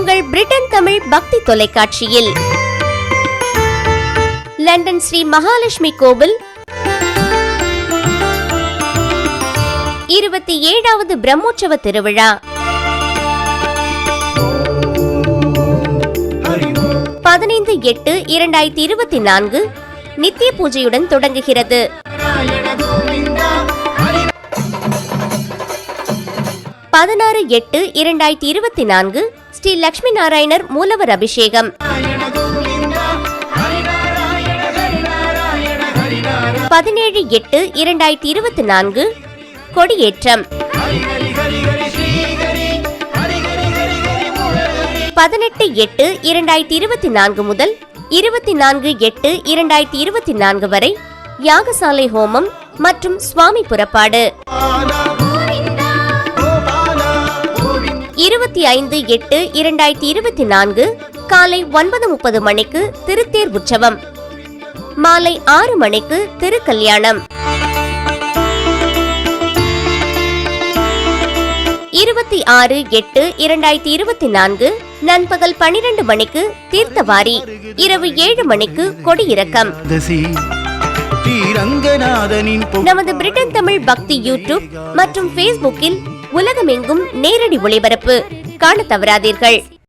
உங்கள் பிரிட்டன் தமிழ் பக்தி தொலைக்காட்சியில். லண்டன் ஸ்ரீ மகாலட்சுமி கோவில். இருபத்தி ஏழாவது பிரம்மோற்சவ திருவிழா. பதினைந்து எட்டு இரண்டாயிரத்தி இருபத்தி நான்கு நித்திய பூஜையுடன் தொடங்குகிறது. பதினாறு எட்டு இரண்டாயிரத்தி இருபத்தி நான்கு ஸ்ரீ லட்சுமி நாராயணர் மூலவர் அபிஷேகம் பதினேழு எட்டு இரண்டாயிரத்தி இருபத்தி நான்கு கொடியேற்றம். பதினெட்டு எட்டு இரண்டாயிரத்தி இருபத்தி நான்கு முதல் இருபத்தி நான்கு எட்டு இரண்டாயிரத்தி இருபத்தி நான்கு வரை யாகசாலை ஹோமம் மற்றும் சுவாமி புறப்பாடு. இருபத்தி ஐந்து எட்டு இரண்டாயிரத்தி இருபத்தி நான்கு காலை ஒன்பது முப்பது மணிக்கு திருத்தேர் உற்சவம். மாலை ஆறு மணிக்கு திருக்கல்யாணம். இருபத்தி ஆறு எட்டு இரண்டாயிரத்தி இருபத்தி நான்கு நண்பகல் பனிரெண்டு மணிக்கு தீர்த்தவாரி இரவு ஏழு மணிக்கு கொடியிறக்கம். நமது பிரிட்டன் தமிழ் பக்தி யூடியூப் மற்றும் பேஸ்புக்கில் உலகமெங்கும் நேரடி ஒளிபரப்பு. காண தவறாதீர்கள்.